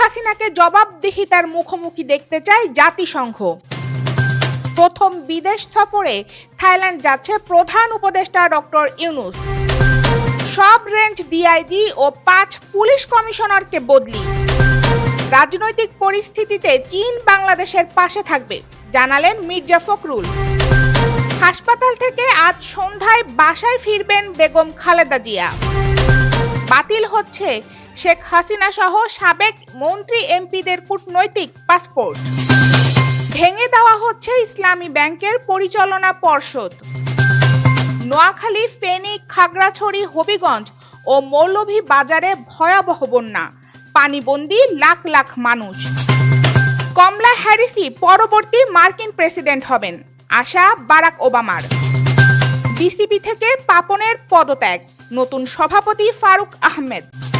হাসিনাকে জবাবদিহিতার মুখোমুখি দেখতে চায় জাতিসংঘ। প্রথম বিদেশ সফরে থাইল্যান্ড যাচ্ছে প্রধান উপদেষ্টা ডক্টর ইউনুস। সব রেঞ্জ ডিআইজি ও পাঁচ পুলিশ কমিশনারকে বদলি। রাজনৈতিক পরিস্থিতিতে চীন বাংলাদেশের পাশে থাকবে, জানালেন মির্জা ফখরুল। হাসপাতাল থেকে আজ সন্ধ্যায় বাসায় ফিরবেন বেগম খালেদা জিয়া। বাতিল হচ্ছে শেখ হাসিনা সহ সাবেক মন্ত্রী এমপিদের কূটনৈতিক পাসপোর্ট। ভেঙে দেওয়া হচ্ছে ইসলামী ব্যাংকের পরিচালনা পর্ষদ। নোয়াখালী, ফেনী, খাগড়াছড়ি, হবিগঞ্জ ও মৌলভী বাজারে ভয়াবহ বন্যা। পানিবন্দী লাখ লাখ মানুষ। কমলা হ্যারিসি পরবর্তী মার্কিন প্রেসিডেন্ট হবেন, আশা বারাক ওবামার। বিসিবি থেকে পাপনের পদত্যাগ। নতুন সভাপতি ফারুক আহমেদ।